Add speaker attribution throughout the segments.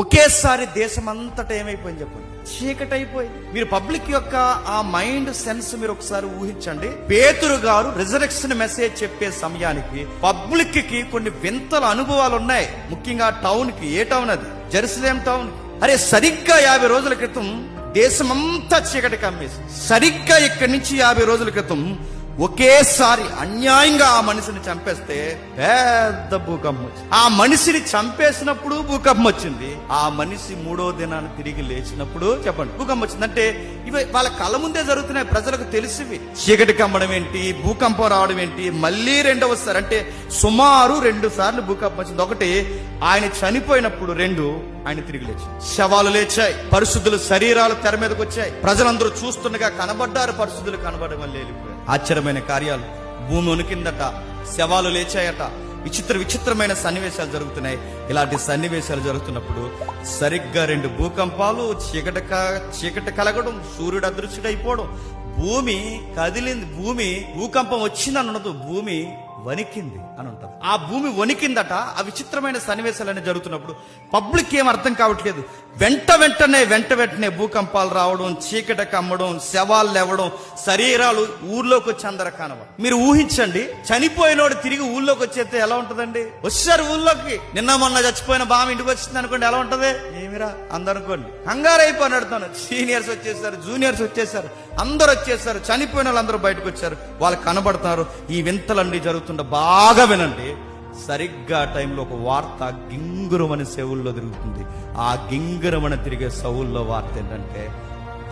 Speaker 1: ఒకేసారి దేశం అంతటా ఏమైపోయింది చెప్పండి. చీకటి అయిపోయింది మీరు పబ్లిక్ యొక్క ఆ మైండ్ సెన్స్ మీరు ఒకసారి ఊహించండి. పేతురు గారు రిజరెక్షన్ మెసేజ్ చెప్పే సమయానికి పబ్లిక్కి కొన్ని వింతల అనుభవాలు ఉన్నాయి ముఖ్యంగా టౌన్కి ఏ టౌన్ అది? Jerusalem town. అరే సరిగ్గా యాభై రోజుల క్రితం దేశమంతా చీకటి కమ్మేసి సరిగ్గా ఇక్కడి నుంచి యాభై రోజుల క్రితం ఒకేసారి అన్యాయంగా ఆ మనిషిని చంపేస్తే పెద్ద భూకంపం వచ్చింది. ఆ మనిషిని చంపేసినప్పుడు భూకంపం వచ్చింది. ఆ మనిషి మూడో దినాన్ని తిరిగి లేచినప్పుడు చెప్పండి భూకంపం వచ్చింది. అంటే ఇవి వాళ్ళ కళ్ళ ముందే జరుగుతున్నాయి ప్రజలకు తెలిసివి. చీకటి కమ్మడం ఏంటి భూకంపం రావడం ఏంటి మళ్ళీ రెండవసారి అంటే సుమారు రెండు సార్లు భూకంపం వచ్చింది. ఒకటి ఆయన చనిపోయినప్పుడు రెండు ఆయన తిరిగి లేచి శవాలు లేచాయి పరిశుద్ధులు శరీరాలు తెర మీదకి వచ్చాయి. ప్రజలందరూ చూస్తుండగా కనబడ్డారు పరిశుద్ధులు కనబడడం వల్ల వెళ్ళిపోయారు. ఆశ్చర్యమైన కార్యాలు. భూమి ఉనికిందట శవాలు లేచాయట. విచిత్ర విచిత్రమైన సన్నివేశాలు జరుగుతున్నాయి. ఇలాంటి సన్నివేశాలు జరుగుతున్నప్పుడు సరిగ్గా రెండు భూకంపాలు చీకటి చీకట చీకటి కలగడం సూర్యుడు అదృశ్యుడైపోవడం భూమి కదిలింది భూమి భూకంపం వచ్చిందని ఉండదు భూమి వణికింది అని ఉంటుంది ఆ భూమి వణికిందట ఆ విచిత్రమైన సన్నివేశాలన్నీ జరుగుతున్నప్పుడు పబ్లిక్ ఏం అర్థం కావట్లేదు. వెంట వెంటనే వెంట వెంటనే భూకంపాలు రావడం చీకట కమ్మడం శవాలు లేవడం శరీరాలు ఊర్లోకి వచ్చి అందరు కనవ మీరు ఊహించండి చనిపోయినోడు తిరిగి ఊళ్ళోకి వచ్చేస్తే ఎలా ఉంటదండి? వచ్చారు ఊళ్ళోకి నిన్న మొన్న చచ్చిపోయిన బామ ఇంటికి వచ్చింది అనుకోండి ఎలా ఉంటది? ఏమిరా? అందరు అనుకోండి. కంగారు సీనియర్స్ వచ్చేసారు జూనియర్స్ వచ్చేసారు. అందరు వచ్చేసారు. చనిపోయిన వాళ్ళందరూ బయటకు వచ్చారు. వాళ్ళు కనబడుతున్నారు. ఈ వింతలన్నీ జరుగుతుండే బాగా వినండి. సరిగ్గా టైంలో ఒక వార్త గింగురమని సెవుల్లో తిరుగుతుంది. ఆ గింగురమని తిరిగే సవుల్లో వార్త ఏంటంటే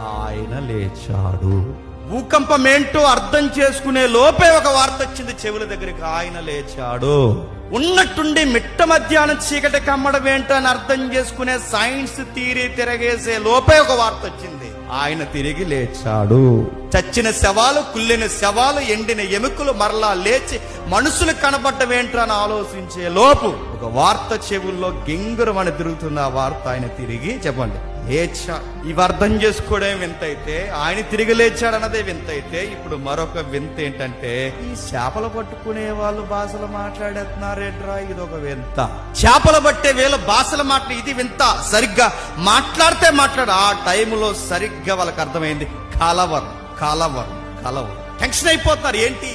Speaker 1: ఆయన లేచాడు. భూకంపం ఏంటో అర్థం చేసుకునే లోపే ఒక వార్త వచ్చింది చెవుల దగ్గరికి. ఆయన లేచాడు. ఉన్నట్టుండి మిట్ట మధ్యాహ్నం చీకటి కమ్మడం ఏంటో అని అర్థం చేసుకునే సైన్స్ థీరీ తిరగేసే లోపే ఒక వార్త వచ్చింది. ఆయన తిరిగి లేచాడు. చచ్చిన శవాలు కుళ్ళిన శవాలు ఎండిన ఎముకలు మరలా లేచి మనుషులు కనబడ్డం ఆలోచించే లోపు ఒక వార్త చెవుల్లో గింగురమని తిరుగుతున్న ఆ వార్త ఆయన తిరిగి చెప్పండి. లేచా ఇవి అర్థం చేసుకోవడం వింత అయితే ఆయన తిరిగి లేచాడన్నదే వింత అయితే ఇప్పుడు మరొక వింత ఏంటంటే ఈ చేపలు పట్టుకునే వాళ్ళు భాషలు మాట్లాడేస్తున్నారేట్రా ఇది ఒక వింత. చేపలు పట్టే వేళ భాషలు మాట ఇది వింత. సరిగ్గా మాట్లాడితే మాట్లాడు. ఆ టైంలో సరిగ్గా వాళ్ళకి అర్థమైంది. కలవరు కలవరు కలవరు. టెన్షన్ అయిపోతున్నారు ఏంటి?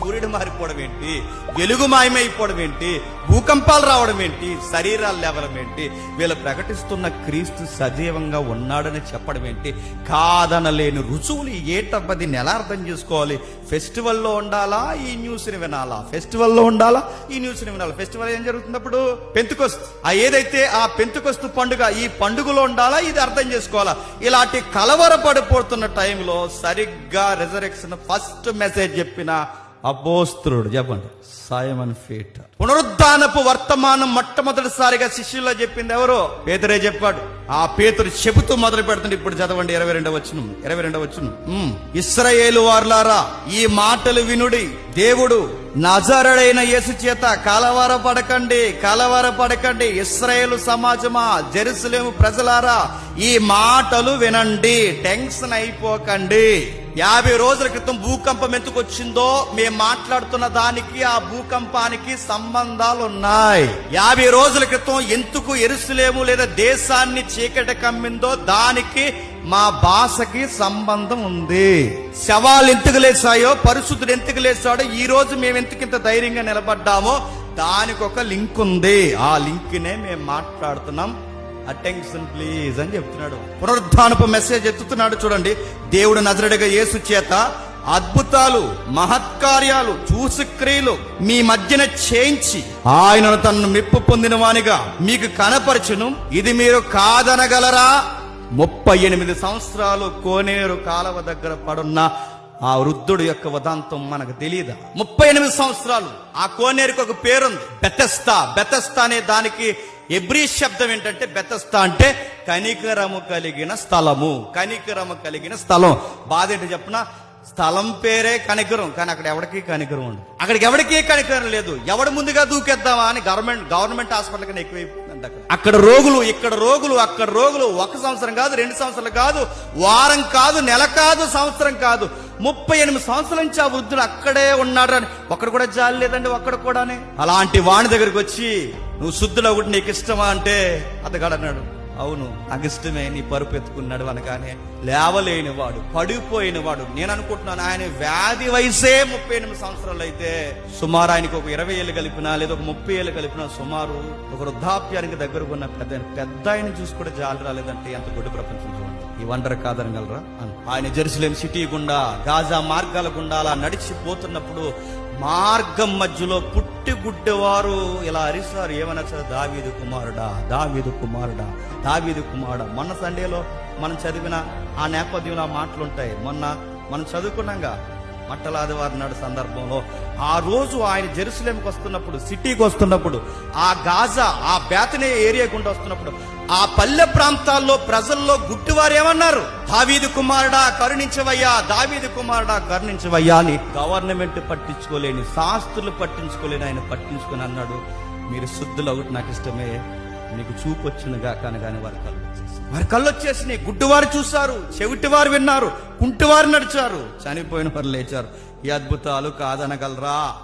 Speaker 1: సూర్యుడు మారిపోవడం ఏంటి? వెలుగు మాయమైపోవడం ఏంటి? భూకంపాలు రావడం ఏంటి? శరీరాలు లేవడం ఏంటి? వీళ్ళు ప్రకటిస్తున్న క్రీస్తు సజీవంగా ఉన్నాడని చెప్పడం ఏంటి? కాదనలేని రుచువులు ఏటబ్బది ఎలా అర్థం చేసుకోవాలి. ఫెస్టివల్లో ఉండాలా? ఈ న్యూస్ని వినాలా? ఫెస్టివల్లో ఉండాలా? ఈ న్యూస్ని వినాలా? ఫెస్టివల్ ఏం జరుగుతున్నప్పుడు పెంతుకొస్తు. ఆ ఏదైతే ఆ పెంతుకొస్తు పండుగ ఈ పండుగలో ఉండాలా? ఇది అర్థం చేసుకోవాలా? ఇలాంటి కలవరపడిపోతున్న టైంలో సరిగ్గా రిజరెక్షన్ ఫస్ట్ మెసేజ్ చెప్పిన అపోస్త్రుడు చెప్పండి. సైమన్ ఫీట్. పునరుద్ధానపు వర్తమానం మొట్టమొదటిసారిగా శిష్యుల్లో చెప్పింది ఎవరు? పేదరే చెప్పాడు. ఆ పేతురు చెబుతూ మొదలు పెడుతుంది ఇప్పుడు చదవండి ఇరవై రెండవ వచ్చును ఇరవై రెండవ వచ్చును ఇస్రాయేలు వార్లారా ఈ మాటలు వినుడి. దేవుడు నజరుడైన యేసు చేత కలవర పడకండి కలవర పడకండి ఇస్రాయేలు సమాజమా జెరూసలేము ప్రజలారా ఈ మాటలు వినండి టెన్షన్ అయిపోకండి. యాభై రోజుల క్రితం భూకంపం ఎందుకు వచ్చిందో మేము మాట్లాడుతున్న దానికి ఆ భూకంపానికి సంబంధాలు ఉన్నాయి యాభై రోజుల క్రితం ఎందుకు ఎరుసలేము లేదా దేశాన్ని చీకటి కమ్మిందో దానికి మా భాషకి సంబంధం ఉంది. శవాలు ఎందుకు లేచాయో పరిశుద్ధుడు ఎందుకు లేచాడో ఈ రోజు మేము ఎందుకు ఇంత ధైర్యంగా నిలబడ్డామో దానికి ఒక లింక్ ఉంది. ఆ లింక్ నే మేము మాట్లాడుతున్నాం. అటెన్షన్ ప్లీజ్ అని చెప్తున్నాడు. పునరుద్ధానపు మెసేజ్ ఎత్తుతున్నాడు చూడండి. దేవుడు నజరడిగా యేసు చేత అద్భుతాలు మహత్కార్యాలు చూసుక్రియలు మీ మధ్యన చేయించి ఆయనను తనను మెప్పు పొందిన వానిగా మీకు కనపరచును. ఇది మీరు కాదనగలరా? ముప్పై ఎనిమిది సంవత్సరాలు కోనేరు కాలవ దగ్గర పడున్న ఆ వృద్ధుడు యొక్క వదాంతం మనకు తెలియదా ముప్పై ఎనిమిది సంవత్సరాలు. ఆ కోనేరుకు ఒక పేరుంది. బెతస్తా. బెతస్తా అనే దానికి ఎబ్రీ శబ్దం ఏంటంటే బెతస్త అంటే కనికరము కలిగిన స్థలము. కనికరము కలిగిన స్థలం. బాధ ఏంటి చెప్పిన? స్థలం పేరే కనికరం కానీ అక్కడ ఎవరికి కనికరం ఉండదు. అక్కడికి ఎవరికి కనికరం లేదు. ఎవడు ముందుగా దూకేద్దామా అని గవర్నమెంట్ గవర్నమెంట్ హాస్పిటల్ కన్నా ఎక్కువైపోయింది అక్కడ. అక్కడ రోగులు ఇక్కడ రోగులు అక్కడ రోగులు. ఒక సంవత్సరం కాదు రెండు సంవత్సరాలు కాదు. వారం కాదు నెల కాదు సంవత్సరం కాదు. ముప్పై ఎనిమిది సంవత్సరాల నుంచి ఆ వృద్ధుడు అక్కడే ఉన్నాడు అని. ఒక్కడు కూడా జాలి లేదండి ఒక్కడు కూడానే. అలాంటి వాణి దగ్గరికి వచ్చి నువ్వు శుద్ధులో ఒకటి నీకు ఇష్టమా? అంటే అతగాడు అన్నాడు అవును నాకు ఇష్టమే నీ పరుపు ఎత్తుకున్నాడు అనగానే లేవలేని వాడు పడిపోయిన వాడు నేను అనుకుంటున్నాను ఆయన వ్యాధి వయసే ముప్పై ఎనిమిది సంవత్సరాలు అయితే సుమారు ఆయనకు ఒక ఇరవై ఏళ్ళు కలిపినా లేదా ఒక ముప్పై ఏళ్ళు కలిపినా సుమారు ఒక వృద్ధాప్యానికి దగ్గరకు ఉన్న పెద్ద పెద్ద ఆయన చూసి కూడా జాలి రాలేదంటే ఎంత గొడ్డు ప్రపంచం చూడండి. ఈ వండర్ కాదనగలరా? అని. ఆయన జెరూసలేం సిటీ గుండా గాజా మార్గాల గుండా అలా నడిచిపోతున్నప్పుడు మార్గం మధ్యలో పుట్టి గుడ్డెవారు. ఇలా అరిస్తారు ఏమన్నా సార్ దావీదు కుమారుడా దావీదు కుమారుడా దావీదు కుమారుడా. మొన్న సండేలో మనం చదివిన ఆ నేపథ్యంలో ఆ మాటలుంటాయి. మొన్న మనం చదువుకున్నాగా మట్టలాదివారి నాడు సందర్భంలో ఆ రోజు ఆయన జెరూసలేంకి వస్తున్నప్పుడు సిటీకి వస్తున్నప్పుడు ఆ గాజా ఆ బేతనే ఏరియా గుండా వస్తున్నప్పుడు ఆ పల్లె ప్రాంతాల్లో ప్రజల్లో గుట్టివారు ఏమన్నారు? దావీదు కుమారుడా కరుణించవయ్యా దావీదు కుమారుడా కరుణించవయ్యా అని గవర్నమెంట్ పట్టించుకోలేని శాస్త్రులు పట్టించుకోలేని ఆయన పట్టించుకొని అన్నాడు. మీరు శుద్ధులు ఒకటి నాకు ఇష్టమే. నీకు చూపు వచ్చినగా కానీ వారి కళ్ళు వారి కళ్ళు వచ్చేసినాయి. గుడ్డివారు చూశారు. చెవిటివారు విన్నారు. కుంటివారు నడిచారు. చనిపోయిన వారు లేచారు. ఈ అద్భుతాలు కాదనగలరా?